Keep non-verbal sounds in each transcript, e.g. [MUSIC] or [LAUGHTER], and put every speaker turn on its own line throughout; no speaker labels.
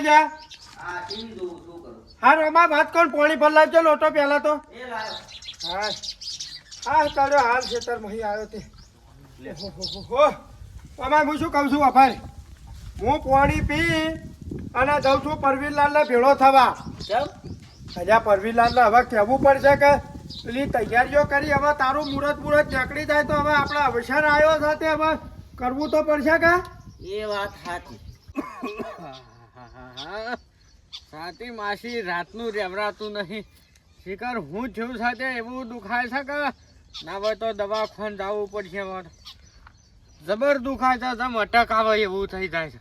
TV જોઉં
હા રમા વાત કોણ પોણી ભર લાવજો લોટો પહેલા તો. હા. હા ચાલ્યો હાલ ખેતર મહી આવ્યો તે. અમાર હું શું કહું છું અભાઈ? હું પોણી પી અને જઉં છું પરવીરલાલને ભેળો થવા. હજા પરવીરલાલને હવે કહેવું પડશે કે પેલી તૈયારીઓ કરી હવે તારું મુહૂર્ત મુહૂર્ત નીકળી જાય તો હવે આપણે અવસર આવ્યો સાથે હવે કરવું તો પડશે કે?
એ વાત સાચી. [COUGHS] [COUGHS]
સાતી માસી રાતનું રેવરાતું નહીં. શિકર હું જેવું સાથે એવું દુખાય છે કે? ના હોય તો દવાખાન જવું પડશે મારે જબર દુખાય છે જમ અટક આવે એવું થઈ જાય છે.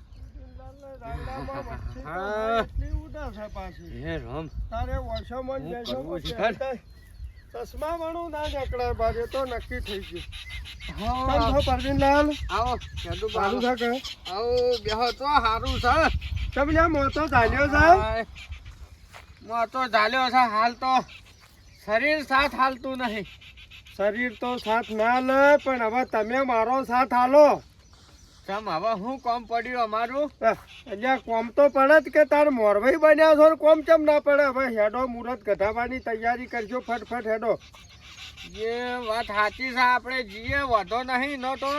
[LAUGHS] હા. હે રામ.
તારે વર્ષોમાં ને ચશ્મા વાળું ના નીકળે એ તો નક્કી થઈ ગયું. કેમ છો પરવીનલાલ.
આવો કેદુ
સારું છે કે?
આવો બેહો તો સારું છે.
તમે લ્યા મોતો ચાલ્યો છે.
હાય. મોં તો ચાલ્યો છે હાલ તો શરીર સાથ હાલતું નહીં.
શરીર તો સાથ ના લે પણ હવે તમે મારો સાથ હાલો.
ચમ હવે શું કોમ પડ્યું અમારું?
એટલે કોમ તો પડે જ કે તાર મોરવાઈ બન્યા છો ને કોમ ચમ ના પડે? હવે હેડો મુહૂર્ત કઢાવવાની તૈયારી કરજો ફટફટ હેડો.
એ વાત સાચી છે આપણે જીએ વધો નહીં ન તો.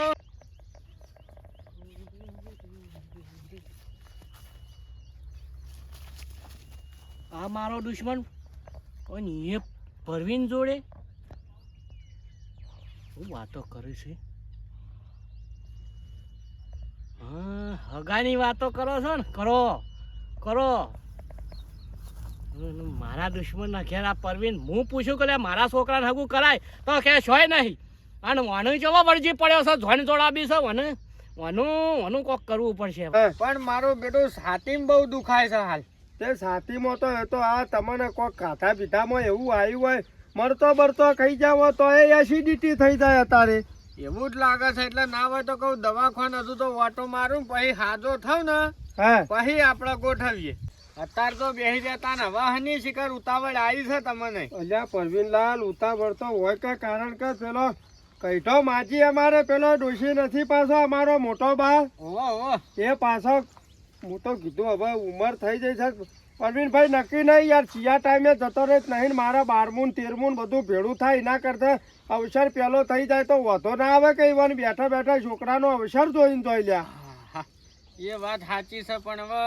આ મારો દુશ્મન? અને એ પરવીન જોડે? શું વાતો કરે છે. હા હગાની વાતો કરો છો ને, કરો કરો. મારા દુશ્મન ના ઘેર આ પરવીન, હું પૂછ્યું કે મારા છોકરાને હગું કરાય, તો કે છોય નહીં. અને વાનું ચવો વળજી પડ્યો છે જોઈને જોડાબી છે મને વાનું વાનું કોક કરવું પડશે
પણ મારું બેટું સાતીમ બહુ દુખાય છે હાલ.
તે સાતીમાં તો એ તો આ તમને કોક ખાધા પીધામાં એવું આવ્યું હોય મરતો બરતો ખાઈ જાવ તો એ એસિડિટી થઈ જાય અત્યારે.
એવું જ લાગે છે એટલે ના હોય તો કહું દવાખાન હજુ તો વાટો મારું પછી હાજો થવ ને પછી આપણે ગોઠવીએ. અત્યારે તો બેસી જતા ને વાહની હની શિકાર ઉતાવળ આવી છે તમને.
અલ્યા પરવીનલાલ ઉતાવળ તો હોય કે કારણ કે પેલો કઈઠો માજી અમારે પેલો ડોશી નથી પાછો અમારો મોટો બા એ પાછો હું તો કીધું હવે ઉંમર થઈ જઈ છે. પરવીનભાઈ નક્કી નહીં યાર ચિયા ટાઈમે જતો રહે જ નહીં મારા બારમું તેરમું બધું ભેળું થાય એના કરતા અવસર પેલો થઈ જાય તો વધો ના આવે કે ઈવન બેઠા બેઠા છોકરાનો અવસર જોઈને જોઈ લ્યા.
એ વાત સાચી છે પણ હવે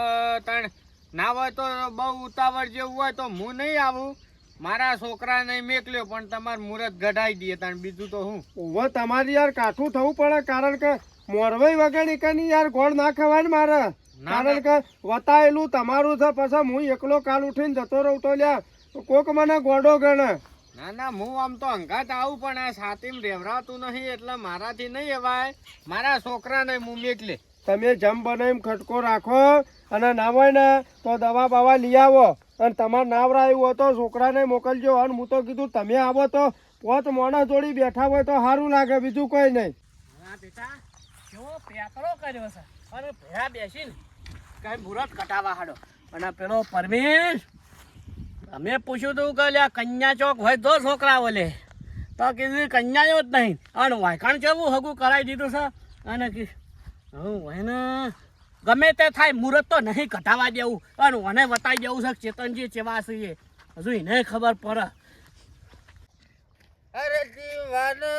તણ ના હોય તો બહુ ઉતાવળ જેવું હોય તો હું નહીં આવું. મારા છોકરાને મેકલ્યો પણ તમાર મુહૂર્ત ગઢાઈ દઈએ તણ. બીજું તો હું?
હવે તમારી યાર કાઠું થવું પડે કારણ કે મોરવાઈ વગર એકની યાર ગોળ ના ખવાય ને મારે. કારણ કે વતાયેલું તમારું છે પછી હું એકલો કાલ ઉઠીને જતો રહું તો લ્યા કોક મને ગોડો ગણે.
ના ના હું આમ તો અંગાત આવું પણ આ સાતીમ રેવરાતું નહીં એટલે મારાથી નહીં અવાય. મારા છોકરાને હું એટલે
તમે જમ બનાવી ખટકો રાખો અને ના હોય ને તો દવા બવા લઈ આવો. અને તમારે નાવરા આવ્યું હોય તો છોકરાને મોકલજો. અને હું તો કીધું તમે આવો તો પોત મોણા જોડી બેઠા હોય તો સારું લાગે બીજું કોઈ નહીં.
હા બેટા કેવો પેકરો કર્યો છે. અને ભેળા બેસીને. કઈ મુહૂર્ત કટાવા હાડો. અને પેલો પરમેશ અમે પૂછ્યું હતું કે આ કન્યા ચોક હોય તો છોકરા ઓલે તો કીધું, કન્યા જ નહીં. અને વાયકાણ કેવું હગું કરાવી દીધું છે. અને હું એને ગમે તે થાય મુહૂર્ત તો નહીં ઘટાવા દેવું. અને મને બતાવી દેવું છે ચેતનજી ચેવા છે હજુ એને ખબર પડે.
અરે દીવાનો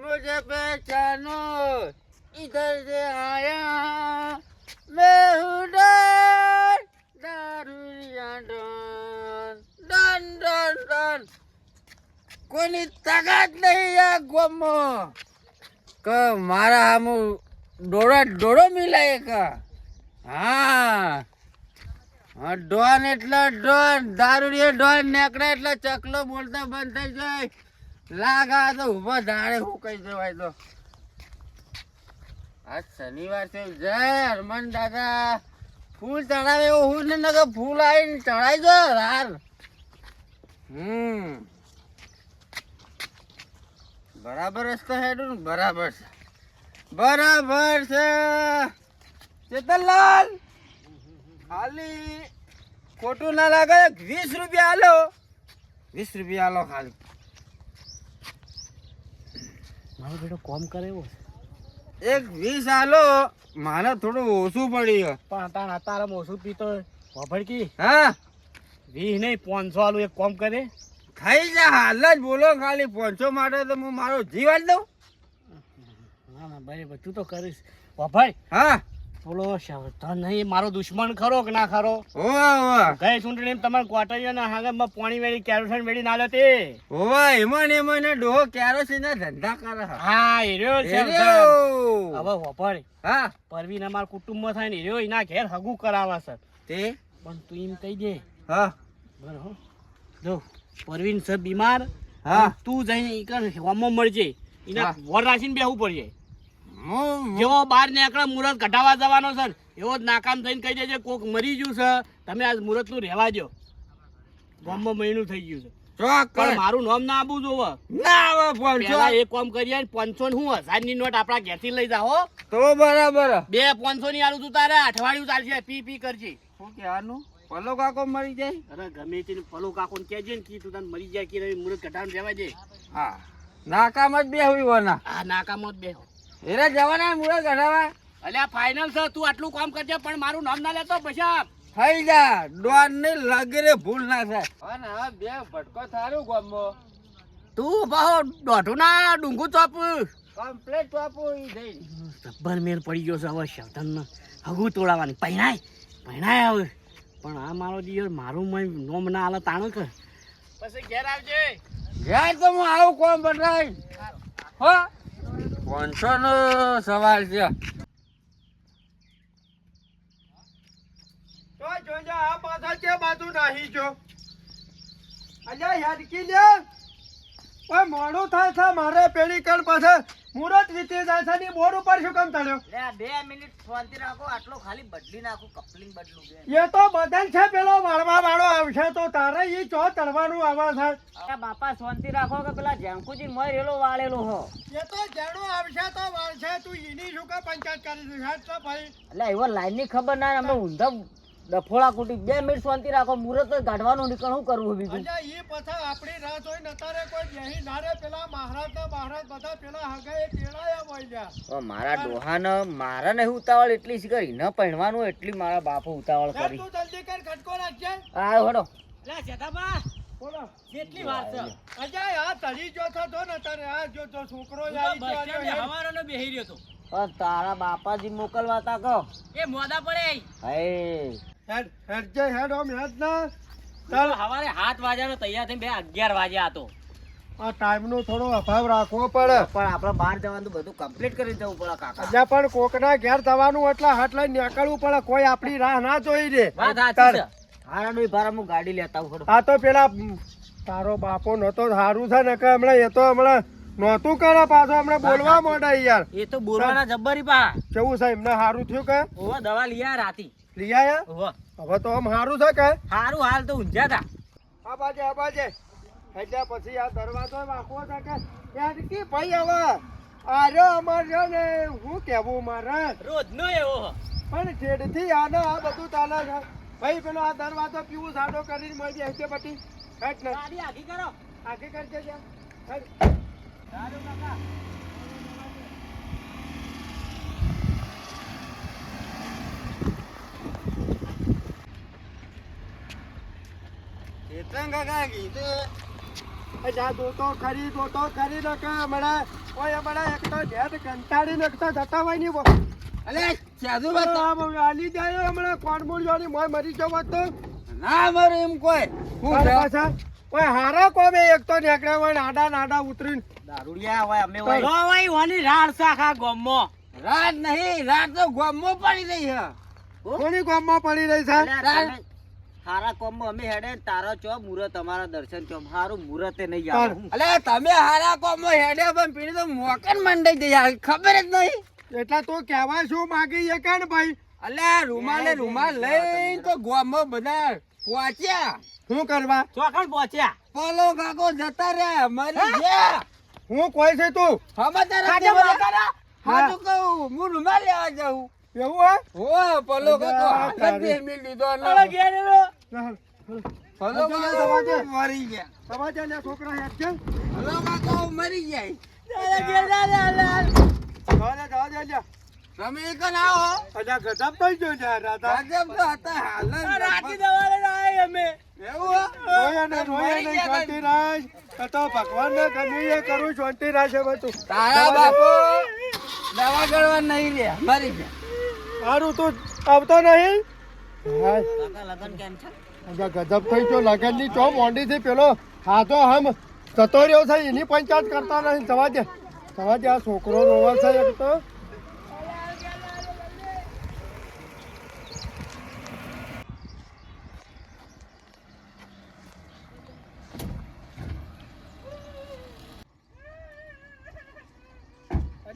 મુજે પહેચાનો ઇધર से आया मैं हूँ દારૂ કોઈની તાકાત નહીં આ ગોમમાં. કે મારા આમ ડોળા ડોળો મિલાય કે? હા. હા ડોન એટલે ડોન દારૂ ડોન નેકડે એટલે ચકલો બોલતા બંધ થઈ જાય. લાગા તો ઊભા ધારે હુકાઈ જવાય તો. આ શનિવાર છે. જય હરમન દાદા. ફૂલ ચડાવે એવું હું ને નગર ફૂલ આવીને ચડાવી દો હાર હમ. બરાબર જ તો હેડું બરાબર છે. બરાબર છે. ચેતનલાલ, ખાલી ખોટું ના લાગે, વીસ રૂપિયા આલો. વીસ રૂપિયા આલો ખાલી.
મારો બેટો કોમ કરે એવો છે.
એક વીસ આલો મારે થોડું ઓછું પડ્યું
પણ તાણ અત્યારે ઓછું પીતો ભભડકી
હા.
વીસ નહીં પાંચસો આલું એક કોમ કરે.
ખાઈ જા હાલ જ બોલો ખાલી પાંચસો માટે તો હું મારો જીવ આલી દઉં.
ના ના ભાઈ તું તો કરીશ. ભભાઈ
હા.
બોલો શવધન નહીં મારો દુશ્મન ખરો કે ના ખરો? ગઈ ચૂંટણી તમારે ક્વાર્ટરિયો ના હાગમાં પાણી વેળી કેરોસીન વેળી ના તે
ઓવા એમાં ને એમાં ને ડોહો કેરોસીન ના ધંધા કરે
હા એર્યો રહ્યો. હવે વપર
હા.
પરવીન અમાર કુટુંબમાં થાય ને એરો એના ઘેર હગું કરાવે છે.
તે?
પણ તું એમ કહી દે.
હા.
બરાબર જો પરવીન સર બીમાર
હા.
તું જઈને ઈ કર હોમમાં મળજે એના. વર રાખીને બેહવું પડશે.
હું
જેવો બહાર નીકળે મુહૂર્ત કઢાવા જવાનો છે એવો જ નાકામ થઈને કહી દેજે કોક મરી ગયું છે તમે આ મુહૂર્તનું રહેવા દો ગામમાં મહિનું થઈ ગયું છે. પણ મારું નામ ના આપું જોવે.
ના આવે
એક કામ કરીએ પાંચસો ને હું હજારની નોટ આપણા ઘેરથી લઈ જાઓ
તો બરાબર.
બે પાંચસો ની આલું તું તારે અઠવાડિયું ચાલશે પી પી કરજે.
શું કહેવાનું? પલો કાકો મરી જાય?
અરે ગમે તે પલો કાકો ને કહેજે ને કે તું તને મરી જાય કે મુહૂર્ત કઢાવને રહેવા દે.
હા. નાકામ જ બે હોય વના.
આ નાકામાં જ બેહો
એરે જવાના મૂળે ગઢાવા.
અલ્યા ફાઇનલ છે તું આટલું કામ કરજે પણ મારું નામ ના લેતો પછી
થઈ જા ડોન ને લાગરે ભૂલ ના થાય. અને હા બે ભટકો થારું ગોમો
તું બહુ દોઢું ના ડુંગું ચોપ
કમ્પ્લેટ બાપુ ઈ જઈ
જબ્બર મેલ પડી ગયો છે હવે શબ્દન હગુ તોડાવાની પહેણાય પહેણાય હવે. પણ આ મારો દિયર મારું મય નોમ ના આલે તાણો કર પછી ઘેર આવજે.
ઘેર તો હું આવું કોમ બતાય હો? પાંચસો નો સવાલ છે.
તો જોજો આ પાછા કે બાજુ નાહી જો? અલ્યા યાદકી લે ઓય મોડું થાય છે, મારે પેલી કણ પાસે મુરત વીતી જાય બોર ઉપર શું કામ ચડ્યો
બે મિનિટ શાંતિ રાખો આટલો ખાલી બદલી નાખું કપલિંગ બદલું
એ તો બદલ છે પેલો વાળવા વાળો આવશે તો તારે ઈ ચો તળવાનું આવે થાય.
કે બાપા શાંતિ રાખો કે પેલા જેમકુજી મય રેલો વાળેલો હો?
એ તો જાણો આવશે તો વાળશે તું ઈની શું કે પંચાયત કરી દે તો ભાઈ.
એટલે એવો લાઈનની ખબર ના અમે ઊંધા ડફોળા કુટી બે મિનિટ શાંતિ રાખો મુહૂર્ત કાઢવાનું નીકળ શું કરવું બીજું.
અલ્યા ઈ પાછા આપણી રાહ જોઈ નતારે કોઈ બેહી નારે પેલા મહારાજ ના મહારાજ બધા પેલા હગાએ તેડાયા બોલ્યા
મારા ડોહાન મારા ને ઉતાવળ એટલી જ કરી ન પહેણવાનું એટલી મારા બાપુ ઉતાવળ કરી.
તું જલ્દી કર ખટકો રાખજે.
આ હડો.
લા જેઠાબા
બોલો.
કેટલી વાર છે?
અજય આ તળી જો તો ને તારે આ જો તો છોકરો આવી ગયો, જો
બેહી રહ્યો તો.
તારા બાપાજી મોકલવા તા કહો.
એ મોદા પડે.
હે.
હેડ હેડ હેડ ઓમ હેડ ના
ચાલ. હવારે સાત વાગ્યાનો તૈયાર થઈને બે અગિયાર વાગ્યા હતો.
આ થોડો અભાવ રાખવો પડે.
પણ આપણે બહાર જવાનું બધું કમ્પ્લીટ કરી દેવું પડે કાકા.
અજ્યા પણ કોકના ઘેર જવાનું એટલે લઈને નીકળવું પડે. કોઈ આપણી રાહ ના જોઈ દે
વાત સાચી છે. હારા ડોઈ ભારા હું ગાડી લેતા આવું
આ તો પેલા તારો બાપો નતો સારું છે ને કે હમણાં એ તો હમણાં નહોતું કરે પાછો હમણાં બોલવા માંડે યાર.
એ તો બોલવાના જબ્બરી પા.
કેવું છે એમને સારું થયું કે?
ઓવો દવા લીયા રાતી.
લઈ આયા? હવે તો આમ સારું છે કે?
સારું હાલ તો ઊંઝા તા.
આ બાજે આ બાજે. એટલે પછી આ દરવાજો વાંકવો છે કે? યાર કે ભાઈ હવે? આરે અમાર છે ને હું કેવું મારે?
રોજ નો એવો
પણ છેડથી આને આ બધું ચાલે છે. ભાઈ પેલો આ દરવાજો પીવું સાડો કરીને મળી જાય છે પછી. હેટ ને.
આગી કરો.
આખી કરજે જા સારું
ચેતન કાકા કીધું
એ જા દોતો ખરી દોતો ખરી ને કે હમણાં ઓય હમણાં એક તો ઢેર કંટાળી ને એક તો જતા હોયની
અલે સાધુ
આલી જાય હમણાં કોણ મૂળ્યોની મોય મરી જવો તો.
ના મરે એમ કોઈ. હું?
પાછા? ઓય હારા કોમે એક તો નીકળ્યા હોય ને આડા નાડા ઉતરીને.
દારૂડિયા હોય અમે
હોય.
રાડ
નહીં તો પડી રહી છે.
કોની કોમમાં પડી રહી છે?
હારા કોમ અમે હેડે તારો ચો મુરત અમારા દર્શન ચો હારું મુરતે નહીં. આવે
અલે તમે હારા કોમ હેડે પણ પીણી તો મોકન મંડાઈ દે યાર ખબર જ નહીં
એટલે તો કહેવા શું માગી એ કાન ભાઈ
અલે રૂમાલે રૂમાલ લઈને તો ગોમો બધા પહોંચ્યા
શું કરવા
ચોખણ પહોંચ્યા
પોલો કાકો જતા રહ્યા મરી ગયા
હું કોઈ છે તું
જતા હાચું કહું હું રૂમાલ લેવા જાઉં
એવું હે?
ઓ પોલો ને.
ઘેર.
ના, અલ્યા, સમાચાર.
મરી ગયા.
ને છોકરા છે?
મરી
ઘેર.
જવા જવા.
તમે એક ના આવો.
અલ્યા ગજબ થઈ ગયો લ્યા રાધા.
ગજબ તો હતા હાલ જ
રાતી આય અમે.
એવું
રોયા નહીં, રોયા નહીં, શાંતિ રાખ. આ તો ભગવાનને ગમ્યું એ કરું શાંતિ રાખે બધું.
તારા બાપુ દવા ગળવા નહીં રે મરી ગયા.
હારું તું આવતો નહીં?
લગન
ગજબ થઈ ગયો, લગનની ચો મોંડીથી પેલો હાથો હમ જતો રહ્યો છે, એની પંચાયત કરતા નહીં. જવા દે. જવા દે, આ છોકરો રોવા છે એક તો.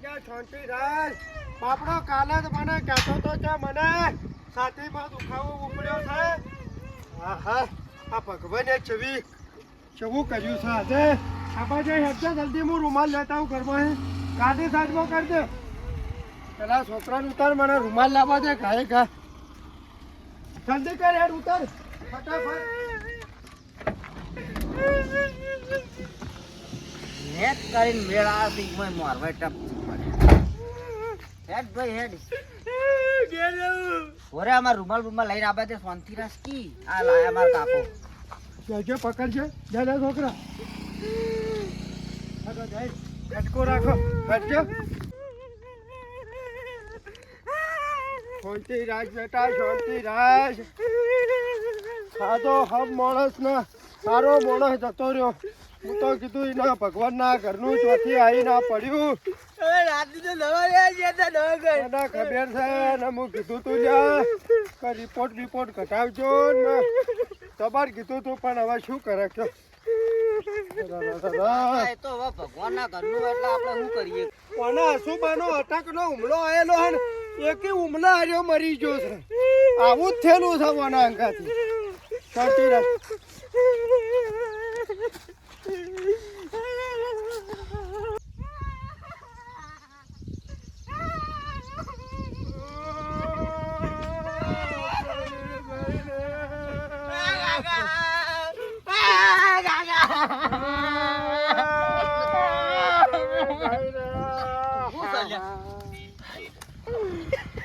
રાખ બાપડો કાલે જ મને કહેતો તો છે મને છાતીમાં દુખાવો ઉપડ્યો છે. હા હા આ ભગવાને ચવી ચવું કર્યું છે આજે. આપણે હેડજે જલ્દી હું રૂમાલ લેતા હું ઘરમાં ગાડી સાઈડમાં કરી પેલા છોકરાને ઉતાર, મને રૂમાલ લાવવા દે, ઘાએ ઘા. જલ્દી કર, હેડ ઉતાર. ફટાફટ.
નેટ મેળા થી મારવા ટપ. હેડ ભાઈ હેડ. ઓરે અમાર રૂમાલ રૂમાલ લઈને આબા તે શાંતિ રાસ કી. આ લાયા માર કાપો
જજો પકડજે દાદા છોકરા. આગળ જાય. કટકો રાખો. હટજો શાંતિ રાજ બેટા શાંતિ રાજ સાદો હમ માણસ ના સારો માણસ જતો રહ્યો. હું તો કીધું એના ભગવાનના ઘરનું ચોથી આવી ના પડ્યું. ખબર છે ને હું કીધું તું જા કે રિપોર્ટ રિપોર્ટ કઢાવજો ને. તમારે કીધું તું પણ હવે શું કરે કયો
કાકા, એ તો હવે ભગવાનના ઘરનું એટલે આપણે શું કરીએ
કોને અશુભાનો અટકનો હુમલો આવેલો હે ને એકે હુમલા હાર્યો મરી ગયો છે આવું જ થયેલું છે કોના અંગાથી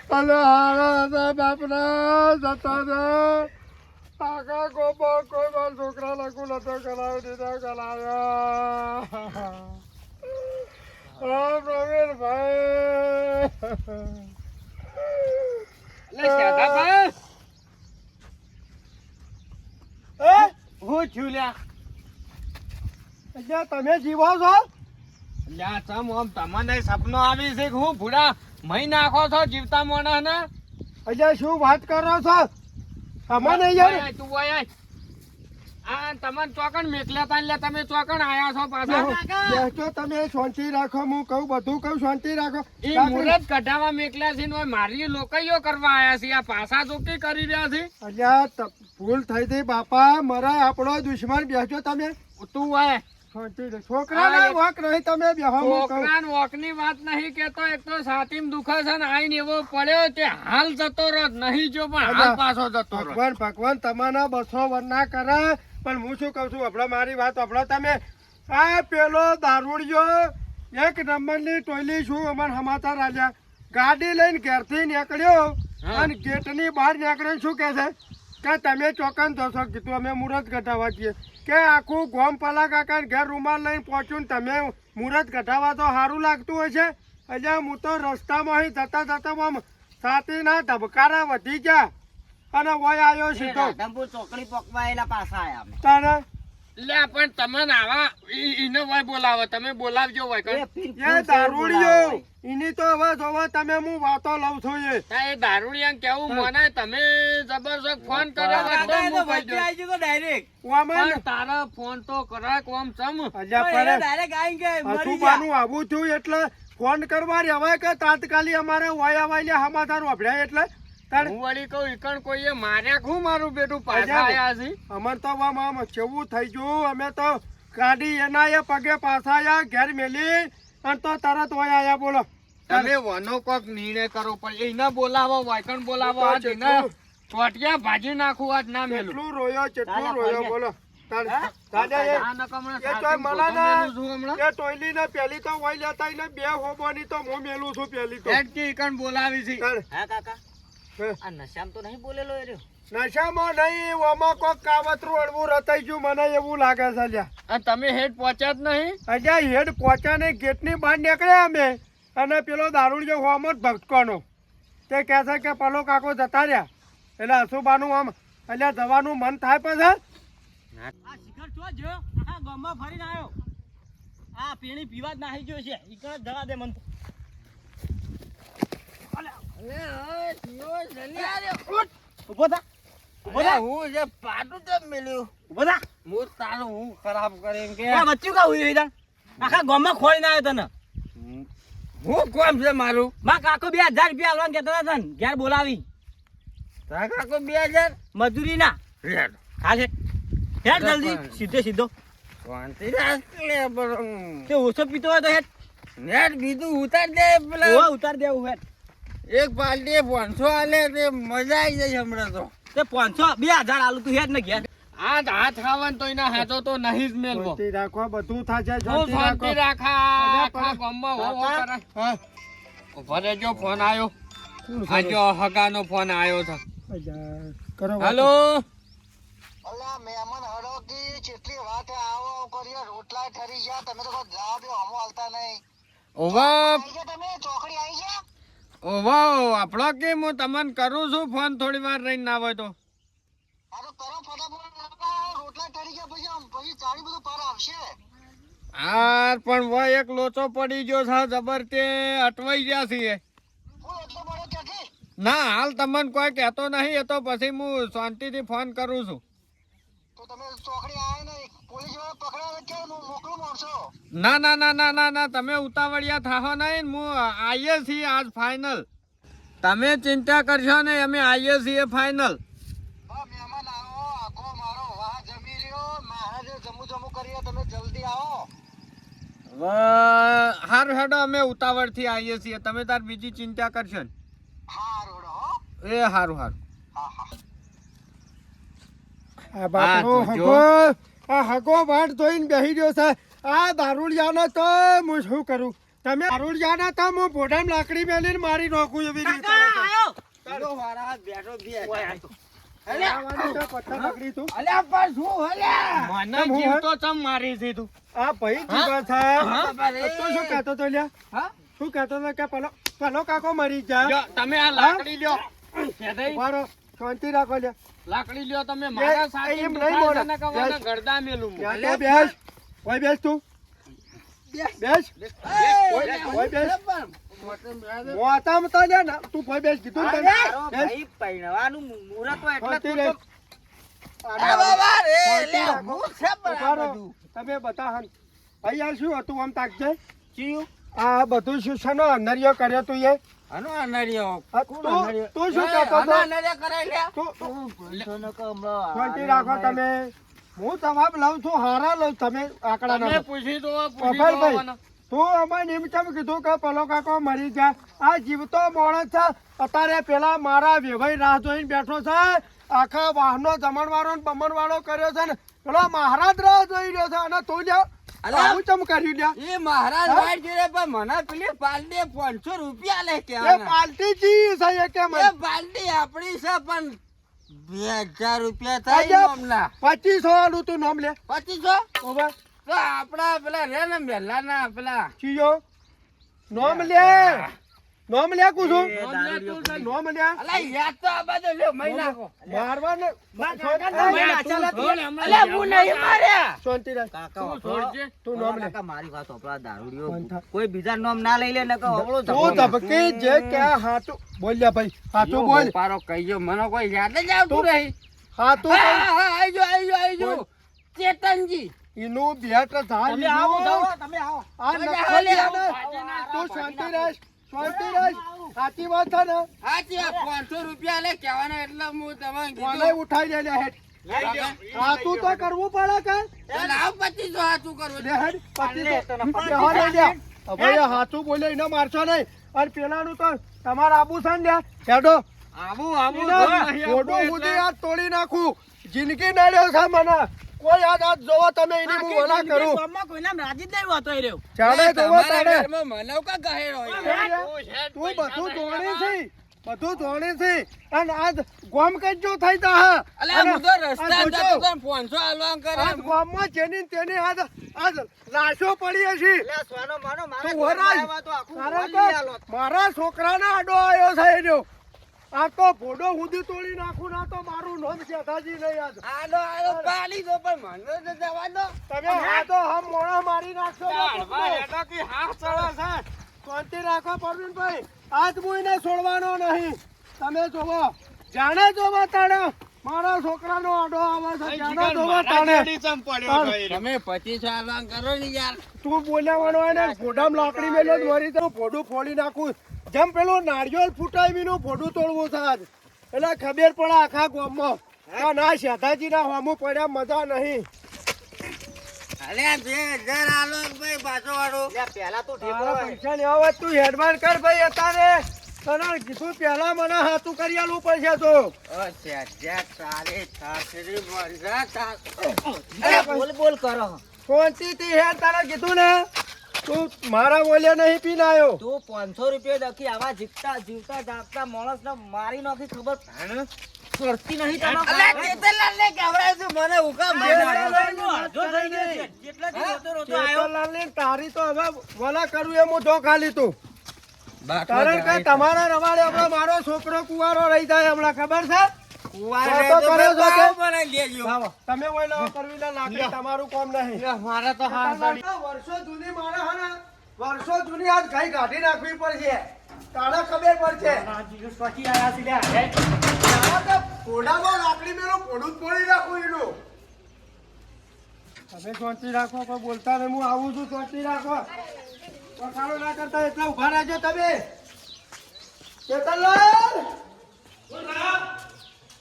રાખ હારા બાપના જતા રે પાકા કોપો કોઈ પણ છોકરા લખું નતો કરાવી દીધા કરાવ્યા પ્રવીણભાઈ? હું
છું લ્યા
અલ્યા તમે જીવો છો?
લ્યા તમ આમ તમને સપનો આવી છે હું ભૂડા મહી નાખો છો જીવતા મોણા ને
અલ્યા શું વાત કરો છો? તમને યાર.
તું ઓય આ તમને ચોકણ મેકલા તા એટલે તમે ચોકણ આયા છો પાછા.
બેસજો તમે શાંતિ રાખો હું કહું બધું કહું શાંતિ રાખો.
એ મુરત કઢાવા મેકલા છે ને મારી લોકઈઓ કરવા આયા છે આ પાછા ચોકી કરી રહ્યા છે.
અજા ત- ભૂલ થઈ ગઈ બાપા મારા આપણો દુશ્મન બેસજો તમે.
તું આય.
છોકરાના વોક નહીં તમે બેહો હું કહું.
છોકરાન વોકની વાત નહીં કેતો એક તો છાતીમાં દુખે છે ને આઈને એવો પડ્યો તે હાલ જતો રહો નહીં જો પણ હાલ પાછો જતો
ભગવાન ભગવાન તમારા બસો વરના કરે પણ હું શું કહું છું હમણાં મારી વાત હમણાં તમે આ પેલો દારૂડિયો એક નંબરની ટોયલી શું અમાર સમાચાર આલ્યા? ગાડી લઈને ઘેરથી નીકળ્યો. અને ગેટની બહાર નીકળ્યો શું કહે છે? કે તમે ચોકન થશો કીધું અમે મુહૂર્ત કઢાવવા છીએ. કે આખું ગોમ પલા કાકા ઘેર રૂમાલ લઈને પહોંચ્યું તમે મુહૂર્ત કઢાવવા તો સારું લાગતું હોય છે? એટલે હું તો રસ્તામાં અહીં જતા જતા આમ છાતીના ધબકારા વધી ગયા. અને વય આવ્યો સીધો.
ચોકડી પકવાયેલા પાછા આવ્યા
તારે
લે પણ તમને આવા ઈને વય બોલાવો તમે બોલાવજો હોય
એ
દારૂડિયો. એની તો હવે જોવો તમે હું વાતો લઉં છું એ.
એ દારૂડિયા કેવું મને તમે જબરજસ્ત ફોન કર્યો તો.
ડાયરેક્ટ
તારા ફોન તો કરાક ઓમ
સમ
ડાયરેક્ટ આવી ગયા
થયું એટલે ફોન કરવા રહેવાય કે તાત્કાલિક અમારે વાયા આવાય સમાધાન વાપર્યા એટલે
હું વળી કહું કોઈએ માર્યા મારું બેટું પાછા
અલ્યા,
છે?
અમર તો આમ આમ કેવું થઈ ગયું? અમે તો ગાડી એના પગે પાછા આયા ઘેર મેલી અને તો તરત વય આયા બોલો.
તમે વનો કોક નિર્ણય કરો પણ એને બોલાવો વાયકણ બોલાવો ચોટિયા ભાજી નાખું આજ ના મેલું.
કેટલું રોયો કેટલું રોયો બોલો. પેલી તો વહી લેતા ને બે હોબોની તો હું મેલું છું પેલી તો.
ઈકણ બોલાવી છે.
કાકા. આ નશામાં તો નહીં બોલેલો એ
નશામાં નહીં ઓમાં કોક કાવતરું અડવું રતાઈ ગયું મને એવું લાગે છે લ્યા.
તમે હેડ પહોંચ્યા જ નહીં?
અજા હેડ પહોંચ્યા ને ગેટની બહાર નીકળ્યા અમે. અને પેલો દારૂડિયો હોમો જ ભટકોનો તે કહે છે કે પલો કાકો જતા રહ્યા. એટલે અશુભાનું આમ એટલે જવાનું મન થાય પછી?
આ શિખર ચો જો આખા ગામમાં ફરીને આવ્યો આ પીણી પીવા જ નાહી ગયો છે. ઈ જ જવા દે મન તો. ઊભો થા. ઊભો થા.
હું જે પાટું તો મેલ્યું.
ઊભો થા.
હું તારું હું ખરાબ કરીને કે.
આ બચ્ચું કા હુઈ રહી આખા ગામમાં ખોળીને આવ્યો તને.
હું કોમ છે મારું?
માં કાકો બે હજાર રૂપિયા આલવાનું કહેતા હતા તને ઘેર બોલાવી.
તારા કાકો બે હજાર?
મજૂરી ના
રેડ
હાલ હેડ હેડ જલ્દી સીધો સીધો.
શાંતિ રાખ
ઓછો પીતો હોય તો હેડ.
નેટ બીજું ઉતાર દે પેલા.
ઉતાર દેવું હેડ.
એક પાલટી પાંચસો આલે તે મજા આવી જાય હમણાં તો.
તે પાંચસો બે હજાર આલુ તું હેડ ને ઘેર.
હાથ હાથ ખાવાનું તો એના હાથો તો નહીં જ મેલવો.
શાંતિ રાખો બધું થશે શાંતિ રાખા.
આખા ગામમાં હો? કરાય.
હા.
ઊભા ફોન આવ્યો? આજો હગાનો ફોન આવ્યો છે
કરો
હેલો.
અલા મહેમાન હડો કી કેટલી વાત આવો કરીએ રોટલા ઠરી ગયા તમે તો કોઈ જવાબ હમો હાલતા નહીં.
ઓવા
તમે? ચોકડી ગયા?
ઓવા આપણો કે હું તમને કરું છું ફોન થોડી વાર રહીને ના હોય તો. હા પણ હોય એક લોચો પડી ગયો છે જબરતે અટવાઈ ગયા છીએ. ના હાલ તમને કોઈ કહેતો નહીં એ તો પછી હું શાંતિથી ફોન કરું છું.
તો તમે ચોકડી
ના ના ના ના ના ના તમે ઉતાવળિયા થાહો નહીં ને હું આવીએ છીએ આજ ફાઇનલ તમે ચિંતા કરશો નહીં અમે આવીએ છીએ ફાઇનલ
હા આખો મારો વાહ જમી રહ્યો મહારાજે જમુ જમુ કરીએ તમે જલ્દી આવો.
હારું હેડો અમે ઉતાવળથી આવીએ છીએ. તમે તાર બીજી ચિંતા કરશો ને
હા.
એ હારું હારું.
હા હા.
આ બાપરો આ હગો વાટ જોઈને બેસી રહ્યો છે. આ દારૂડિયાનો તો હું શું કરું? તમે દારૂડિયાના તો હું ભોડામ લાકડી મેલીને મારી નાખું એવી રીતે
મારી
આ ભાઈ જીવા છે. તું શું કહેતો તો લ્યા
હા?
શું કહેતો તો કે પેલો પેલો કાકો મરી જા
તમે આ લાકડી લ્યો.
મારો શાંતિ રાખો લ્યા
લાકડી લ્યો તમે મારા સાથે
એમ નહીં બોલે.
છે ને કે મને
બેસ.
ગરદા મેલું
તો બેસ. કોઈ બેસ તું. બેસ. ઓય બેસ મોતામાં તો લ્યા ના. તું ભાઈ બેસ કીધું તને?
ભાઈ પૈણવાનું મુહૂર્ત હોય એટલે તું
રાખ.
તો
શાંતિ રાખો. ઉભારો. તમે બધા હન. ભાઈ યાર શું હતું આમ તાકજે? આ બધું શું શેનો અનર્યો કર્યો તું એ?
આનો અનારિયો.
તું તું શું કહેતો તો
અનારિયો કરાય લ્યા.
તું
પૂછો કે હમણાં
શાંતિ રાખો તમે. હું તમામ લઉં છું હારા લઉં તમે આંકડા
તમે પૂછી જુઓ, પૂછી
અભયભાઈ. તું અમારે એમ કેમ કીધું કે પેલો કાકો મરી ગયા? આ જીવતો માણસ છે. અત્યારે પેલા મારા વેભાઈ રાહ જોઈને બેઠો છે. આખા વાહનો જમણવાળો ને બમણવાળો કર્યો છે ને. પેલો મહારાજ રાહ જોઈ રહ્યો છે. અને તું લ્યો
અલા.
આવું ચમ કર્યું લ્યા
એ મહારાજ
હા?
વાઈટ જોડે પણ મને પેલી પાલટી પાંચસો રૂપિયા લે
એ
કહેવાના.
પાલટી જી છે કે મને
એ પાલટી આપણી છે પણ બે હજાર રૂપિયા થાય. હમણાં
પચીસો વાળું તું નામ લે
પચીસો
ઓવે
તો આપણા પેલા રે ને મેલાના પેલા
ચીયો નામ લે નામ લે
દારૂડિયો પૂરી.
નામ લે
અલા યાદ તો આ બાજુ લ્યો નાખો.
મારવા ને
અલા હું નહીં મારે.
શાંતિ રાખ.
કાકા
છોડજે.
તું નોમ લે.
કાકા, મારી વાત આ દારૂડિયો કોઈ બીજા નોમ ના લઈ લે ને કે હોભળો
તું
ધબકે
જે કે હાટુ બોલ્યા ભાઈ હાટુ બોલ.
પારો કહીયો મને કોઈ યાદ જ આવતું નહીં.
હાચું
હા
બોલ.
હા આઈજો આઈજો આઈજો ચેતનજી.
ઇનો બેટ ધાર
તમે આવો તમે આવો.
આ નખો
લે,
છે તું શાંતિ રહેશ શાંતિ રહેશ સાચી વાત છે ને?
હાચી આ પાંચસો રૂપિયા લે કહેવાના એટલે હું તમને
કોને ઉઠાઈ લે લે હેડ. તો કરવું પડે કે?
લાવ પચીસો
હવે બોલે એને મારશો નહીં. અને પેલાનું તો તમારે આબુ છે ને હેડો.
આવું આવું
એના મોઢું સુધી આ તોડી નાખું. જિંદગી નડ્યો છે મને. કોઈ આજ આજ જોવો તમે એની હું
આખી
કરું.
ગામમાં કોઈ નામ રાજીત નહીં હોતો એ રહ્યો.
ચાલે જોવો તારે
મનવ કા ગહેરો
તું બધું જોણી છે. બધું જોણે છે. અને આજ ગોમ કજો થઈ તા હા. અને આ જોજો,
પોનસો કરે
આજ ગોમમાં જેની તેની આજ આજ લાશો પડી હશે.
લે સોનો માનો મારા
તું
આવ્યા તો આખું.
મારા છોકરાના આડો આવ્યો છે એનો. આ તો ભોડો સુધી તોડી નાખું ના તો મારું નામ શેઠાજી નહીં યાદ.
આલો આલો પાલી દો પણ મને તો જવા દો
તમે હા તો હમ મોણા મારી નાખશો ને.
હેડો કે હાથ
ચલો સાહેબ, શાંતિ રાખો પરવીનભાઈ. આજ મુઈને છોડવાનો નહીં. તમે જોવો. જાણે જોવા તાણે. મારા છોકરાનો આડો આવે છે. જાણે જોવો તાણે.
તમે પચીસ હાલવા કરો ને યાર.
તું બોલાવાનો ને ફોડામ લાકડી મેલો જ મરી તો ફોડું ફોડી નાખું. જેમ પેલું નારિયેળ ફૂટાવીનું ફોટું તોડવું થાય એટલે ખબર પડે આખા ગામમાં. કે ના શેઠાજી ના હોમું પડ્યા મજા નહીં.
અલે બે હજાર આલો ભાઈ પાછો વાળો
પહેલા તો ઠેકો
મારા
હોય.
પૈસા લેવા હોય તું હેડવાન કર ભાઈ અત્યારે. તને કીધું પહેલા મને હાથું કરી આલું પડશે તો.
બોલ બોલ કરો.
શાંતિથી હેડ તારે કીધું ને? તું મારા બોલ્યા નહીં પીને આવ્યો?
તું પાંચસો રૂપિયા દખી આવા જીવતા જીવતા જાગતા માણસ ને મારી નાખી ખબર? પડતી નહીં
મને
તારી તો હવે વલા કરું એમ હું ધોખા લીધું. કારણ કે તમારા રવાડે હમણાં મારો છોકરો કુવારો રહી જાય હમણાં ખબર છે? તમે કરવી તમારું કામ નહીં.
મારા તો
વર્ષો જૂની મારે હે વર્ષો જૂની આજ ગાય કાઢી નાખવી પડશે. તારે ખબર પડશે.
આ જીવસ પછી આયા છે લ્યા. હે?
આ તો ઘોડામાં લાકડી મેલું ઘોડું જ ફોડી એનું. તમે શાંતિ રાખો કોઈ બોલતા નહીં હું આવું છું શાંતિ રાખો. વખાણો ના કરતા એટલા ઊભા રહેજો તમે. કેતનલાલ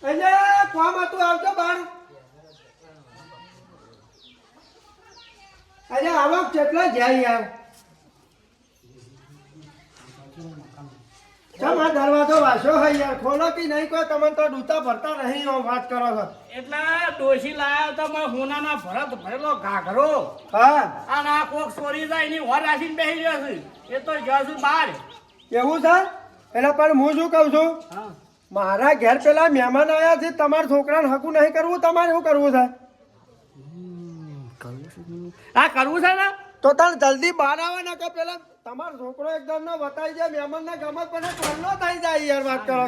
અહીંયા કોમ હતું આવજો બહાર અહીંયા આવો કેટલા જાય યાર. ચમ આ દરવાજો વાસો હોય યાર ખોલો કે નહીં કોઈ તમને તો ડૂતા ભરતા નહીં એમ વાત કરો છો.
એટલે ડોશી લાયો તો મેં હોનાના ભરત ભરેલો ઘાઘરો.
હા.
અને આ કોક ચોરી જાય એની વર રાખીને બેસી છે. એ તો છું બહાર
એવું છે? એટલે પણ હું શું કહું છું?
હા.
મારા ઘેર પેલા મહેમાન આવ્યા છે તમારા છોકરાને હકું નહીં કરવું તમારે શું કરવું છે?
આ કરવું છે ને?
તો તાર જલ્દી બહાર આવે ને કે પેલા તમારો છોકરો એકદમ ના વતાઈ જાય મહેમાન ના ગમત પણ પરનો થઈ જાય યાર વાત કરો.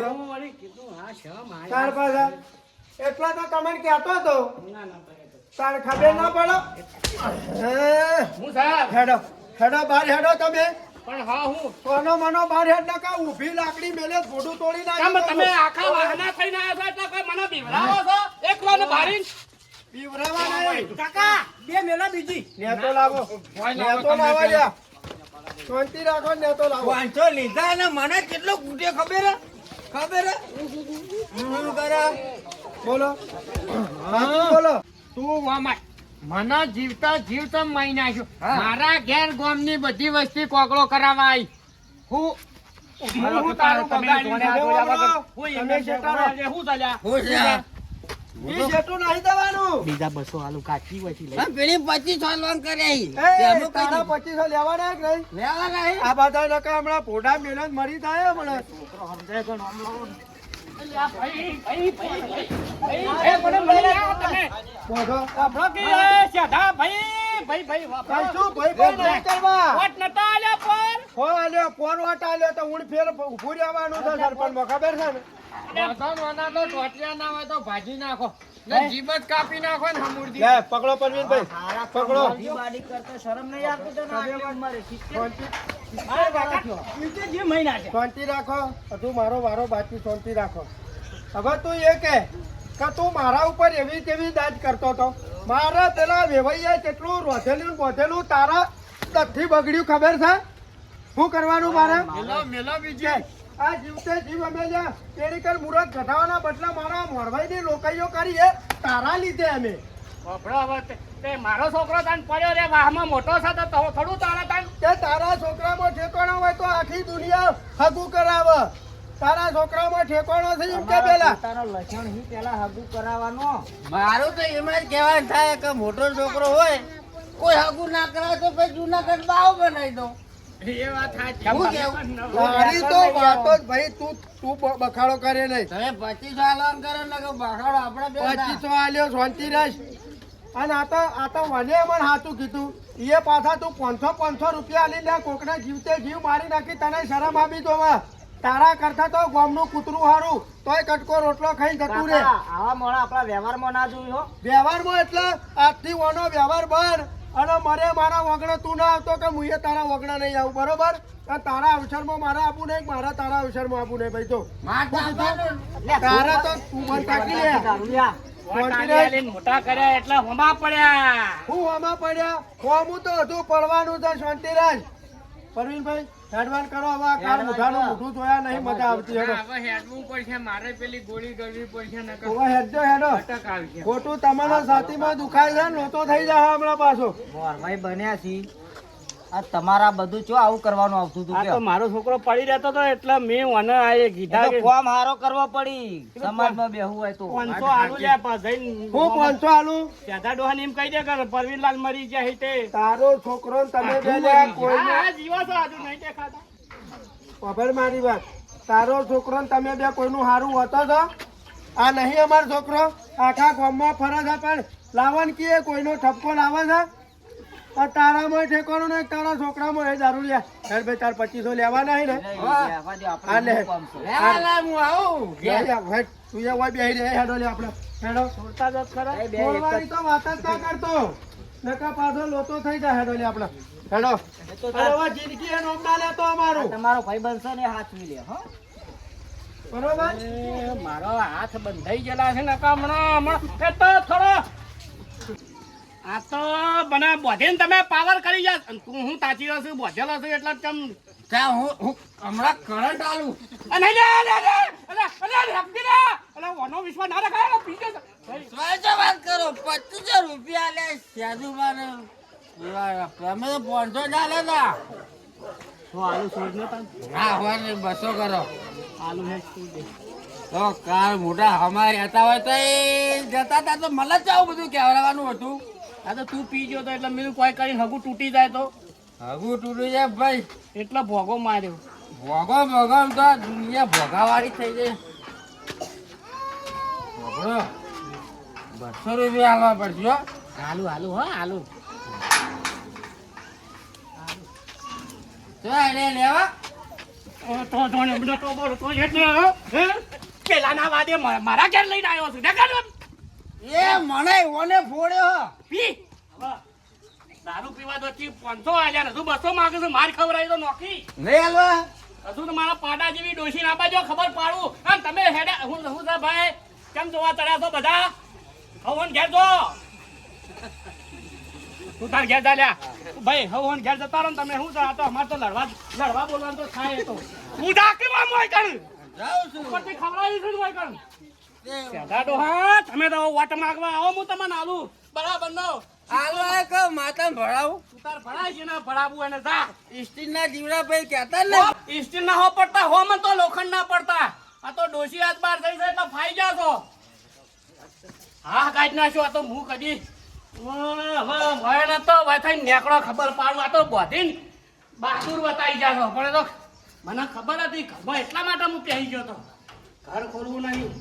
તાર પાછા. એટલા તો તમે કહેતો હતો. તાર ખબર ના પડો? હે,
હું સાહેબ?
હેડો હેડો બહાર હેડો તમે.
પણ હા હું
સોનો મનો બહાર હેડ ના કા ઊભી લાકડી મેલે ફોટું તોડી નાખી
તમે આખા વાહના થઈને આવ્યા છો એટલે કોઈ મને બીવરાવો છો? એકલો ને ભારી
બીવરાવા નહીં
કાકા બે મેલા બીજી.
નેતો લાવો. નેતો લાવો લ્યા. શાંતિ રાખો નેતો લાવો.
વાંચો લીધા ને મને કેટલો ગુટે ખબર? ખબર
બોલો. હા બોલો.
તું વામાય. મને જીવતા જીવતા મારી નાખ્યો. મારા ઘેર ગામની બધી વસ્તી કોકડો કરાવવા આવી હું તારું.
હું બીજા બસો આલુ કાચી હોય
પેલી પચીસો હાલવાન કરે
પચીસો લેવાના કે નહીં?
લેવા નહીં
આ બધા નકા હમણાં પોઢા મેલન મરી થાય હમણાં. ખબર છે ને
તો ટોટિયા ના હોય તો ભાજી નાખો જીબત કાપી નાખો ને હમુરદી
લે પકડો પરવીનભાઈ પકડો
બાડી બાડી કરતા શરમ નહીં આવતી?
શાંતિ રાખો. હજુ મારો વારો બાકી શાંતિ રાખો. હવે તું એ કે કે તું મારા ઉપર એવી કેવી દાજ કરતો હતો? મારા પેલા વેવૈયા કેટલું રોધેલું બોધેલું તારા તથ્થી બગડ્યું ખબર છે? શું કરવાનું મારે?
મેલો મેલો બીજી.
આ જીવતે જીવ અમે જ્યાં તેની કર મુરત ઘટાવાના બદલા મારા મોરભાઈની લોકાઈઓ કરી તારા લીધે અમે.
તે- મારો છોકરો તને પડ્યો રે વાહમાં મોટો છે તો થોડું તારા તાન
તે તારા છોકરામાં ઠેકાણો હોય તો આખી દુનિયા હગું કરાવે. તારા છોકરામાં ઠેકાણો છે એમ કે પેલા?
તારો લક્ષણ હી પેલા હગું કરાવવાનો.
મારું તો એમ જ કહેવાનું થાય કે મોટો છોકરો હોય કોઈ હગું ના કરાવે તો પછી જુનાગઢ બાવ બનાવી દો
એ વાત સાચી.
કેવું?
તારી તો વાતો ભાઈ તું તું બખાડો કરે નહીં.
પચીસો આલવાન કરો ને બખાડો આપણે
પચીસો આલ્યો શાંતિ રહેશ અને આ તો આ તો મને મને સાચું કીધું. એ પાછા તું પાંચસો પાંચસો રૂપિયા લઈને કોકને જીવતે જીવ મારી નાખી તને શરમ આપી તો તારા કરતા તો ગોમનું કૂતરું હારું તોય કટકો રોટલો ખાઈ જતું રે.
આવા મોડા આપણા વ્યવહારમાં ના જોયો
વ્યવહારમાં એટલે આજથી ઓનો વ્યવહાર બંધ અને મને મારા વગણે તું ના આવતો કે હું તારા વગણે નહીં આવું બરોબર? અને તારા અવસરમાં મારા આપવું નહીં મારા તારા અવસરમાં આપવું નહીં ભાઈ તો તારા તો તું બંધ કાઢી
મોટા કર્યા એટલે હોમા પડ્યા.
હું આમાં પડ્યા? હોમું તો હજુ પડવાનું છે શાંતિરાજ. પરવીનભાઈ હેડવાન કરો હવે આ કાળ મુઠાનું મોઢું જોયા નહીં મજા આવતી હેડો
હવે હેડવું પડશે મારે પેલી ગોળી કરવી પડશે નકર
હવે હેડજો હેડો.
અટક આવશે
ખોટું તમારા છાતીમાં દુખાય છે ને લોચો થઈ જાય હમણાં પાછો.
મોરભાઈ બન્યા છી આ તમારા બધું ચો આવું કરવાનું આવતું હતું
કે તો મારો છોકરો પડી રહેતો હતો એટલે મેં મને આ એ કીધા કે
ફોર્મ હારો કરવો પડી. સમાજમાં બેહું હોય તો.
પાંચસો આલુ લે પાછા જઈને
હું પાંચસો આલું?
ત્યાંથી ડોહાને એમ કહી દે કે પરવીનલાલ મરી ગયા છે તે
તારો છોકરો તમે બે કોઈ
આ જીવો છો આજુ નહીં દેખાતા.
ખબર મારી વાત. તારો છોકરો તમે બે કોઈનું સારું હોતો છો આ નહીં અમારો છોકરો? આખા ગામમાં ફરજ છે પણ લાવન કીએ કોઈનો ઠપકો લાવે છે? તારામાં ઠેકાણું નહીં તારા છોકરામાં એ દારૂ લે. હેડ ભાઈ તાર પચીસો લેવા નહીં ને.
લઈ લેવા દો, આપણે
હા, લે.
શું કામ છે?
લેવા લે. હું આવું.
લે, લે, હેડ. તું એ હોય બેહી રહે હેડો લે આપણે. હેડો.
છોડતા જ ખરા.
એ બે એક જ-
છોડવાની તો વાત જ ના કરતો. નકા પાછો લોતો થઈ જાય હેડો લે આપણે. હેડો.
એ તો
અરે હવે જિંદગી એ નોમ ના લેતો અમારું.
તમારો ભાઈ બનશે ને હાથવી લે હો.
બરોબર?
મારો હાથ બંધાઈ ગયેલા છે ને હમણાં હમણાં એ તો થોડો આ તો મને બોધે તમે પાવર કરી જા તું હું તાચી રહ્યો છું બોધેલો છું એટલે તમ
ત્યાં હું હું હમણાં કરંટ આલું.
અને અરે અલે અલે રે. અલે ઓનો વિશ્વાસ ના રખાય પી જશે
વાત કરો પચીસો રૂપિયા લે સાધુબાને તમે તો પાંચસો જ તા.
તો આલુ છોડ ને
હા હોય બસો કરો.
આલુ હે
તો કાલ મોટા અમારે રહેતા હોય તો એ જતા હતા તો મને જ આવું બધું કહેવડાવવાનું હતું.
આ તો તું પી ગયો તો એટલે મેં કોઈ કરીને હગું તૂટી જાય તો.
હગું તૂટી જાય ભાઈ.
એટલે ભોગો માર્યો.
ભોગો ભોગો તો દુનિયા ભોગાવાળી થઈ જાય ભોગડો બસો રૂપિયા આલવા પડશે હાલું
આલુ આલુ હો આલુ
તો એને લેવા
તો તો ને તો બોલો તો એટલે હો, હે? પેલાના વાદે મારા ઘેર લઈને આવ્યો છું. દેખાડો
એ મને ઓને ફોડ્યો.
પી. દારૂ પીવા તો ચી પાંચસો આલ્યા હજુ બસો માંગે છે માર ખવડાવી તો નોખી.
નહીં આલવા
હજુ તો મારા પાડા જેવી ડોશી ના બાજુ ખબર પાડું. અને તમે હેડા હું હું સા ભાઈ? કેમ જોવા ચડ્યા છો બધા? હવન ઘેર જો. તું તાર ઘેર જા લ્યા ભાઈ હવન ઘેર જતા રહો ને તમે શું આ તો અમારે તો લડવા લડવા બોલવાનું તો થાય તો. હું ડાકી માં મોય કર
જાઉં છું.
ઉપરથી ખવડાવી છું મોય કર
તે
સેદા ડોહા તમે તો વાટ માગવા આવો હું તમને આલું. બરાબર નો?
આલો એ કહો માતા ભરાવું
તું તાર ભણાય છે ને ભણાવું એને જા.
સ્ટીલના જીવડા ભાઈ કહેતા ને?
સ્ટીલ ના હો પડતા હો મને તો લોખંડ ના પડતા. આ તો ડોશી હાથ બાર થઈ જાય તો ફાઈ જાશો હા કાઢ નાખ્યો આ તો હું કદી હવે ન તો ભાઈ નેકડો ખબર પાડું. આ તો બોધીને બહાદુર બતાવી જાશો પણ તો મને ખબર હતી ઘરમાં એટલા માટે હું કહી ગયો તો. ઘર ખોલવું નહીં.